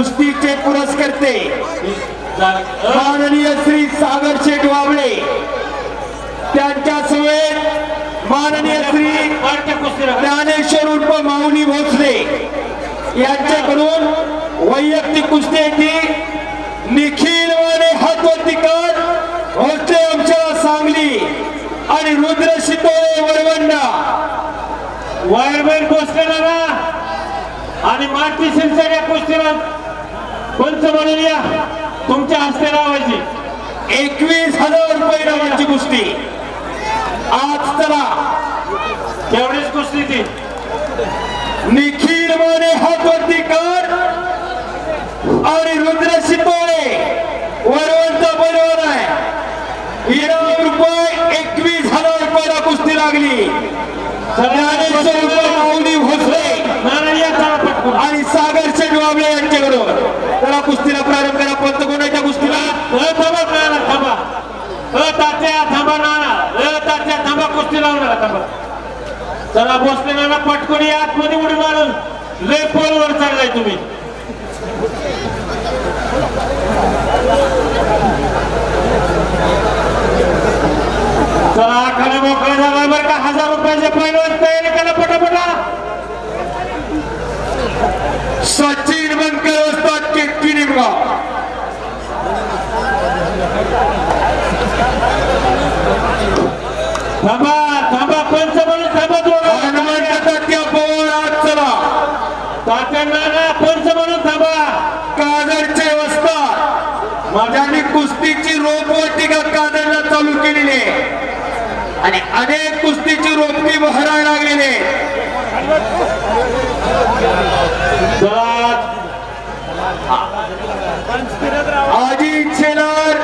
कुस्तीचे पुरस्कर्ते. माननीय श्री सागर शेठ वाबळे त्यांच्या समेत माननीय श्री ज्ञानेश्वर उर्फ माऊली भोसले यांच्याकडून वैयक्तिक कुस्तीची निखिल वाने हातवतीकर भोसले आमच्या सांगली आणि रुद्र शितोळे वरवंडा. वायरमॅन भोसले आणि माती शिरसाट या कुस्तीला पंच म्हणून या तुमच्या हस्ते लावायची एकवीस हजार रुपये नावाची कुस्ती. आज चला. तेवढीच कुस्ती ती. निखिल माने हातवरती कर. आणि रुद्र शितोळे वरवरचा बरोबर आहे. इनाम रुपये एकवीस हजार रुपयाला कुस्ती लागली. ज्ञानेश्वर रुपये माऊली नाना या चला पटकून आणि सागर शेठ वाबळे यांच्याकडून त्याला कुस्तीला प्रारंभ करा पंत कोणाच्या कुस्तीला अ, थांबा नाना थांबा अ तात्या थांबा नाना अ तात्या थांबा कुस्ती लावणार चला बसले नाना पटकून या आतमध्ये उडी मारून. लय पोलवर चाललाय तुम्ही. चला आखाडा मोकळा झाला बरं का. हजार रुपयाचे पैलवान तयारी करा पटापटा. सचिन बनकर असतात केटकी निमगाव बाबा थांबा पंच म्हणून थांबा दोघं हनुमंताचा त्या पवार आज चला त्यांना पंच म्हणून थांबा कादरचे वस्तात माझ्यानी कुस्तीची रोपवाटिका कादरला चालू केलेली आहे? आणि अनेक कुस्तीची रोपटी बहरायला लागलेली आहे. चला आजी शेलार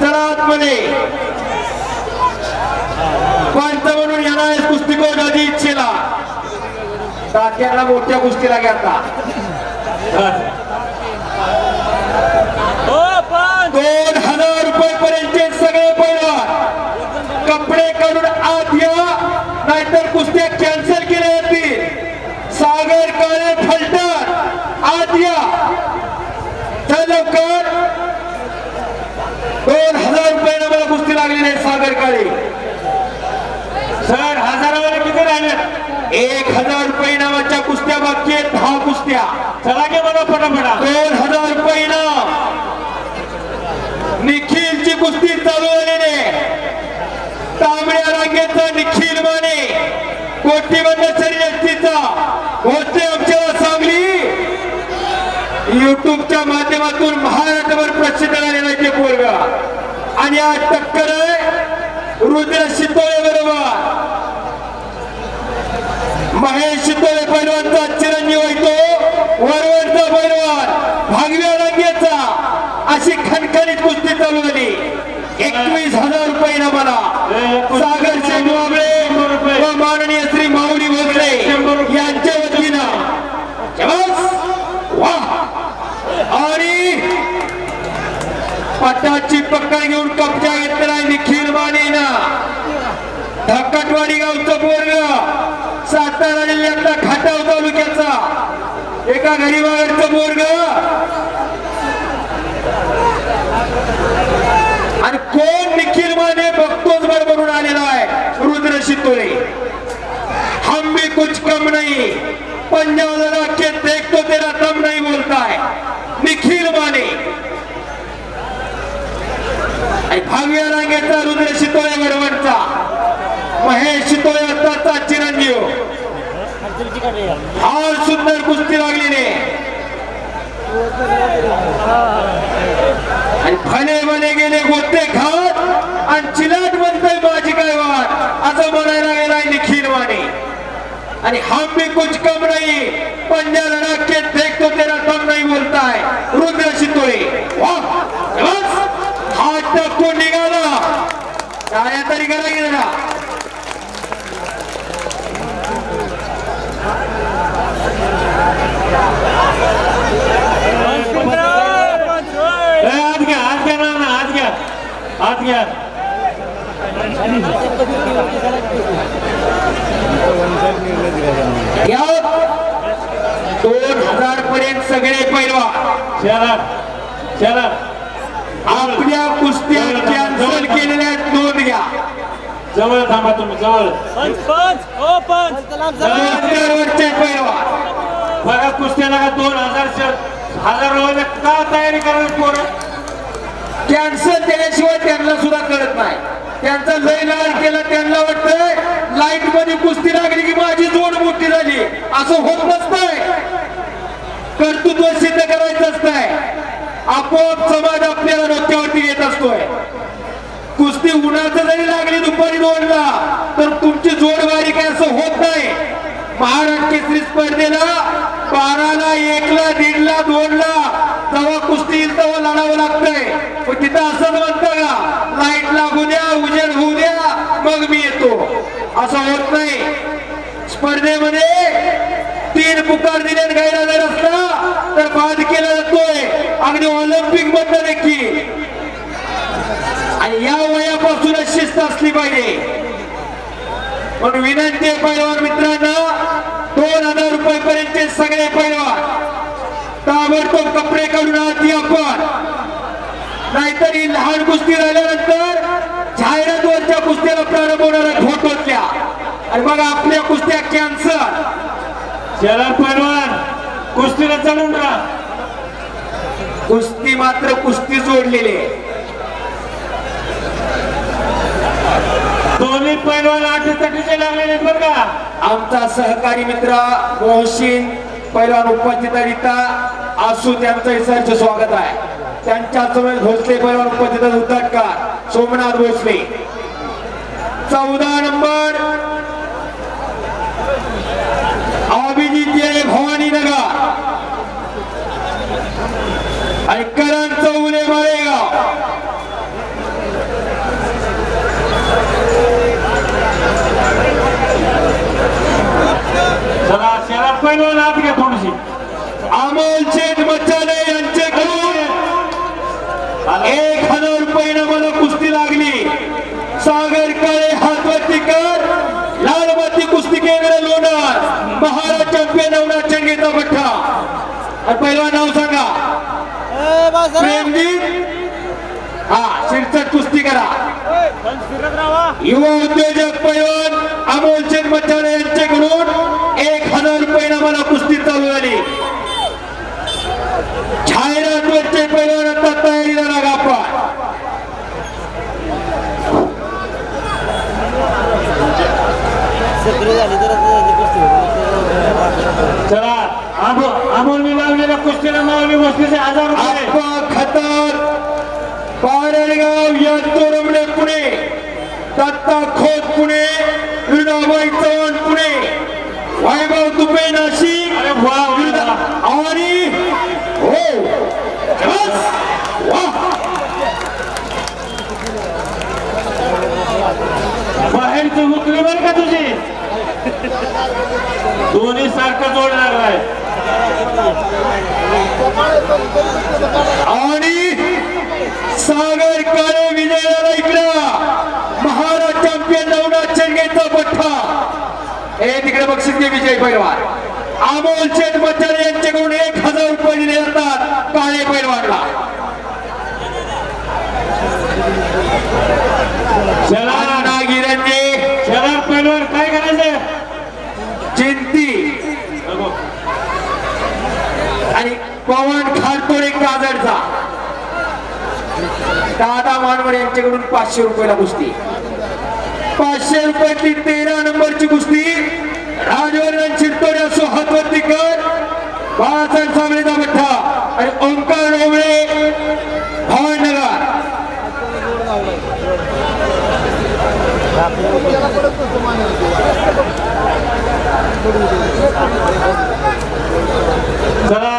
तळातमध्ये पंत म्हणून येणार कुस्तीकोट अजित शेला तात्याला मोठ्या कुस्तीला घेता दोन हजार रुपये पर्यंतचे सगळे पैलवान. कपडे काढून आत या नाहीतर कुस्त्या कॅन्सल केल्या जातील. सागर काळे फलटण आत या. लवकर. दोन हजार रुपयानं मला कुस्ती लागलेली आहे सागर काळे. सर एक हजार रुपये नावाच्या कुस्त्या बाकी आहेत दहा कुस्त्या. चला गे बघा पटापटा. दोन हजार रुपये इनाम. निखिलची कुस्ती चालू झालेली आहे. तांबड्या रांगेचा निखिल माने. कोटीबंद शरीर एसटीचा होते आमच्या सांगली. युट्यूबच्या माध्यमातून महाराष्ट्रभर प्रसिद्ध झालेला आहे ते पोरगा. आणि आज टक्कर आहे रुद्र शितोळे बरोबर. महेश शितोळे पैलवानचा चिरंजीव आहे वरवडचा पैलवान भागव्या रंगेचा अशी खणखणीत कुस्ती चालू झाली. एकवीस हजार रुपये ना मला सागर शेठ वाबळे व माननीय श्री माऊली भोसले यांच्या वतीनं. जबस! आणि पटाची पक्का घेऊन कब्जा का गरीबाकडचं आणि कोण निखिल माने बघतोच बरोबरून आलेला आहे? रुद्र शितोळे हम भी कुछ कम नहीं. पंजाब लगा के देख तो तेरा दम नहीं बोलताय. निखिल माने. आणि भागव्या रांगेचा रुद्र शितोळे वरवणचा महेश शितोळे फार सुंदर कुस्ती लागलेली आणि फने मने गेले गोते खात आणि चिलाट म्हणतोय माझी काय वाट असं म्हणायला गेलाय निखिल वाणी. आणि हम भी कुछ कम नाही पंजा लड़ा के फेकतो तेरा दम नाही बोलताय रुद्र शितोळे वाह बस हात टाकून निघाला काय तरी करा गेला ए, आत घ्या आत घ्या ना ना, आत घ्या आत घ्या. या दोन हजार पर्यंत सगळे पैलवान. शरद शरद आपल्या कुस्त्या कॅन्सल केलेल्या आहेत, नोंद घ्या. जवळ थांबा तुम्ही जवळ. हो रस्त्यावरचे पैलवान. बघा कुस्त्याला दोन हजार हजार रुपये का तयारी करणार पोरं? कॅन्सल केल्याशिवाय नाही. त्यांचा लय लाल केला त्यांना वाटतंय लाइटमध्ये कुस्ती लागली की माझी जोड मोठी झाली. असं होत नसतंय. कर्तृत्व सिद्ध करायचं असतंय. आपोआप समाज आपल्याला डोक्यावरती येत असतोय. कुस्ती उन्हाचं जरी लागली दुपारी दोनला तर तुमची जोड बारीक आहे असं होत नाही. महाराष्ट्र केसरी स्पर्धेला बाराला एकला दीडला दोनला स्पर्धेमध्ये तीन पुकार दिले गैरहजर जर असला तर बाद केला जातोय. अगदी ऑलिम्पिक मधलं देखील आणि या वयापासूनच शिस्त असली पाहिजे. म्हणून विनंती आहे पैलवान मित्रांना दोन हजार रुपये पर्यंतचे सगळे पैलवान ताबडतोब कपडे काढून आत आपण. नाहीतर ही लहान कुस्ती राहिल्यानंतर जाहिरातवरच्या कुस्तीला प्रारंभ होणार आणि मग आपल्या कुस्त्या कॅन्सर शरद पैलवान कुस्तीला चढून राहा. कुस्ती मात्र कुस्ती जोडलेली दोन्ही पैलवान आठीचे लागलेले बरं का. आमचा सहकारी मित्र मोहसिन पैलवान उपस्थितरित्या असू त्यांचं इसरचे स्वागत आहे. त्यांच्यासमोर भोसले पैलवान उपस्थित उद्घाटकार सोमनाथ भोसले. चौदा नंबर. अभिजित येळे भवानी नगर. आणि करण चौले माळेगाव चला शरद पैलवान आत घ्या थोडीशी. अमोल शेठ मच्छाले यांच्याकडून एक हजार रुपये मला कुस्ती लागली. सागर काळे हातवरती कर लालबत्ती कुस्ती केंद्र लोणार. चॅम्पियन नवना चंगेचा पठ्ठा आणि पहिला नाव सांगा. प्रेमजीत. हा शिरसट कुस्ती करा. युवा उद्योजक पैलवान अमोल शेठ मच्छाले यांच्याकडून एक हजार रुपये मला कुस्ती चालू झाली जाहिरातवरचे पैलवान आता तयारीला लागा आपण सक्रिय झाली तर आता त्याची कुस्ती होती. चला अमोल अमोलने लावलेल्या कुस्तीला मावली बसलेचे हजार रुपये आप्पा खतार पारडगाव यंतोरमणे पुणे. दत्ता खोत पुणे. विणाबाई चव्हाण पुणे. वैभव दुबे नाशिक. आणि हो. बाहेरची हुकली बरं का तुझी? दोन्ही सारखं जोड लागलाय आणि सागर काळे विजयाला इकडं महाराज चॅम्पियन नवनाथ चेंगेचा पठ्ठा. हे तिकडे बक्षीस घे विजय पैलवान. अमोल शेठ मच्छारे यांच्याकडून एक हजार रुपये दिले जातात. काळे पैलवानला चला अण्णा गिरंजे शरद पैलवान काय करायचं चिंती आणि पवन खारतोडे काजडचा दादा मानवड यांच्याकडून पाचशे रुपयाला कुस्ती. पाचशे रुपयाची तेरा नंबरची कुस्ती. राजवर्धन चिरतोडे असो हातवरती कर बाळासाहेब सांगलीचा मठ्ठा. आणि ओंकार डोबळे भावनगर. चला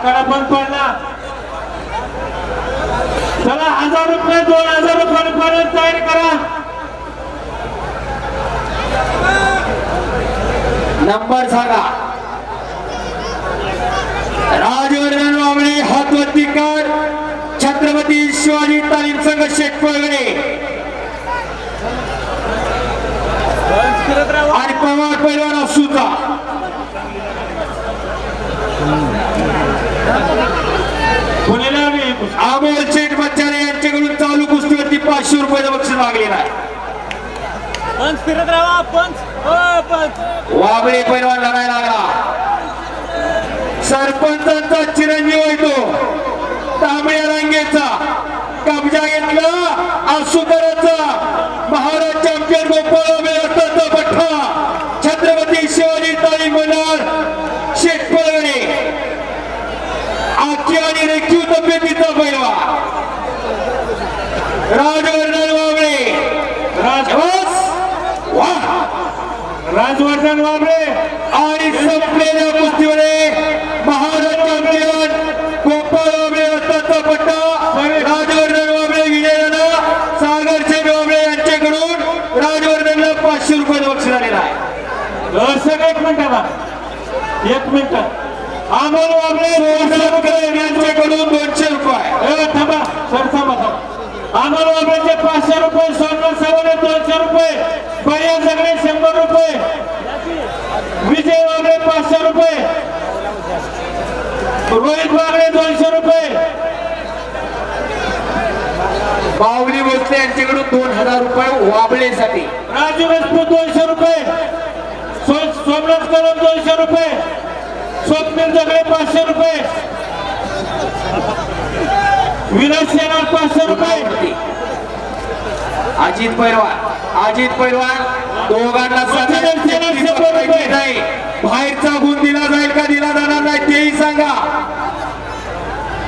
आकडा बंद पडला. चला हजार रुपये दोन हजार रुपये पर्यंत तयारी करा. नंबर सांगा. राजवर्धन वामळे हातवरती कर. छत्रपती शिवाजी तालीम संघ फिरत राहा. आणि पवार पैलवान असूचा. कोणी लावली ही कुस्ती? अमोल शेठ बच्चाने यांच्याकडून चालू कुस्तीवरती पाचशे रुपयाचं बक्षीस मागलेलं आहे पंच फिरत राहा पंच. ओ पंच. वाबळे पैलवान लढायला लागला. सरपंचांचा चिरंजीव आहे तो तांबड्या रांगेचा कब्जा घेतला. आसुकराचा महाराज चॅम्पियन गोपाळ वाबळे रत्नाचा पठ्ठा छत्रपती शिवाजी तालीम मंडळ शेटपळगणे आखी आणि रेखीव तब्येतीचा पैलवा. राजवर्धन वाबळे. राज वा. राजवर्धन बाबरे आणि संपलेल्या कुस्तीमध्ये महाराज चॅम्पियन गोपाळ वाबळे रत्नाचा पट्टा. राजवर्धन वाबळे विजयाला सागर शेठ वाबळे यांच्याकडून राजवर्धनला पाचशे रुपये बक्षीस आलेला आहे. सगळं एक मिनिट बा एक मिनिट. अमोल बाबरे दोनशे यांच्याकडून दोनशे रुपये ए, थांबा सर थांबा थांबा अमोल बाबरेचे पाचशे रुपये सोमनाथ सावले दोनशे रुपये भैया सगळे शंभर रुपये विजय बाबरे पाचशे रुपये रोहित बागडे दोनशे रुपये. बावली भोसले यांच्याकडून दोन हजार रुपये वाबळेसाठी. राजू राजपूत दोनशे रुपये. सोमनाथ कदम दोनशे रुपये. स्वप्नील जगडे पाचशे रुपये. विलास शेलार पाचशे रुपये. अजित पैलवान अजित पैलवान दोघांना बाहेरचा गुण दिला जाईल का दिला जाणार नाही तेही सांगा.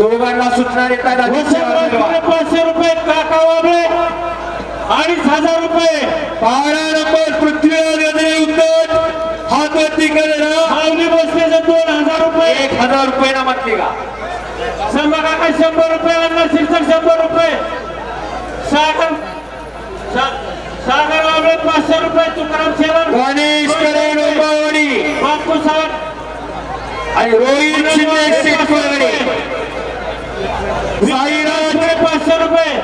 दोघांना सूचना. राजपुरे पाचशे रुपये काका वाबळे अडीच हजार रुपये. बारा नंबर पृथ्वीराज गजरे उत्तर. हातवरती करणं माऊली बसलेचे दोन हजार रुपये. एक हजार रुपये ना म्हटले का? शंभर काका शंभर रुपये अण्णा शिरसट शंभर रुपये. सागर सागर वाबळे पाचशे रुपये तुकाराम शेलार. गणेश करेण बापू सावंत आणि रोहित शिंदे रुपये पाचशे रुपये.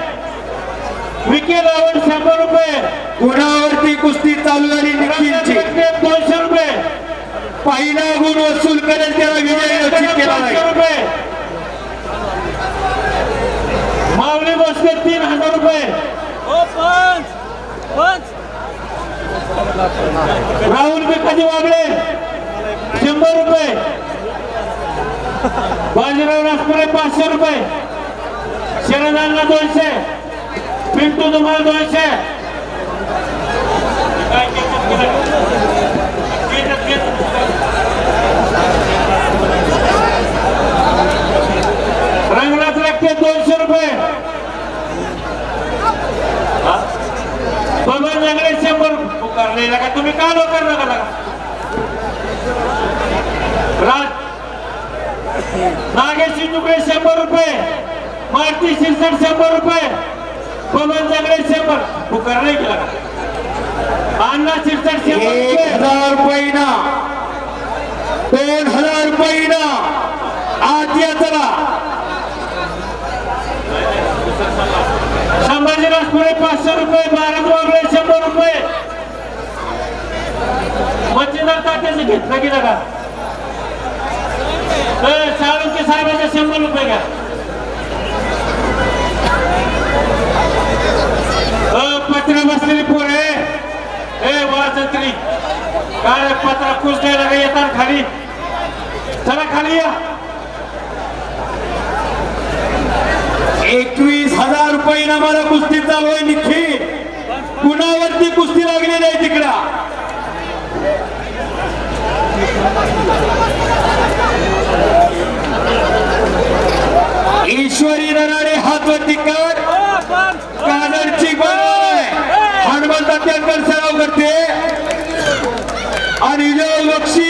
विके रावण शंभर रुपये. गुणावरती कुस्ती चालू झाली निखिलची. दोनशे रुपये. पहिला गुण वसूल करेल त्याला विजय घोषित केला रुपये. माऊली बसले तीन हजार रुपये. ओ पंच पंच. राहुल भिकाजी वाबळे शंभर रुपये. बाजीराव राजपुरे पाचशे रुपये. शरदांना दोनशे. पिंटू तुम्हाला दोनशे काय केलं? केलं, केलं. रंगनाथ लागते दोनशे रुपये हा? बबन जंगले शंभर पुकारले का तुम्ही का लवकर नका लागा राज नागेश तुकडे शंभर रुपये मारुती शिरसट शंभर रुपये बबन जंगले शंभर पुकार नाही केला का अण्णा शिरसट शंभर एक रुपये हजार रुपये ना दोन हजार रुपये या चला. संभाजी राजपुरे पाचशे रुपये भारत वागळे शंभर रुपये. मच्छीदार तात्याचं घेतलं की का साळुंके साहेबाचे शंभर रुपये घ्या. पत्र पत्रा बसलेली पोरे ए वाजत्री. काय पत्रा खुश द्यायला येतात खाली. चला खाली या एकवीस हजार रुपये ना मला कुस्ती चालू आहे निखिल. कुणावरती कुस्ती लागलेली आहे तिकडा? ईश्वरी नराडे हातवरती कर ओ पंच कानडची बनवाय हनुमंत अत्यंकर सराव करते. आणि विजय बक्षी.